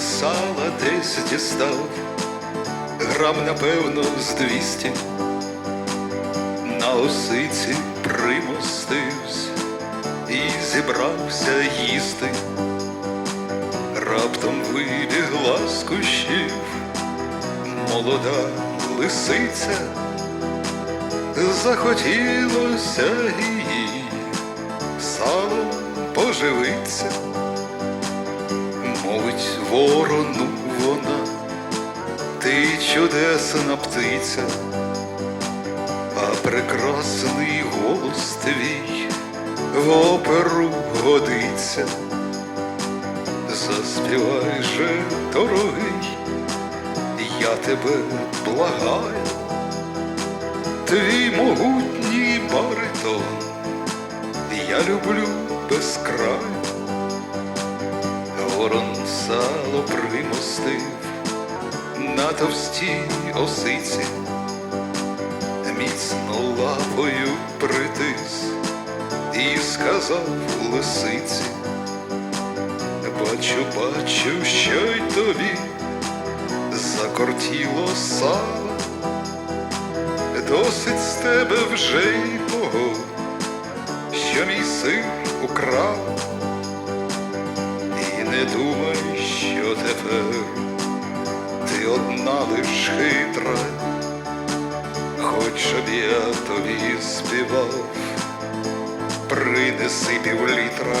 сала десь дістав, грам, напевно, з двісті, на осиці примостився і зібрався їсти. Раптом вибігла з кущів. Молода лисиця, захотілося їй салом поживиться, ворону вона, ти чудесна птиця, а прекрасний голос твій в оперу годиться. Заспівай же, дорогий, я тебе благаю, твій могутній баритон, я люблю без краю. Ворон сало примостив на товстій осиці, міцно лапою притис і сказав лисиці. Бачу, бачу, що й тобі закортіло сало, досить з тебе вже й того, що мій сир украв, не думай, що тепер. Ти одна лиш хитра, хоч щоб я тобі співав, принеси півлітра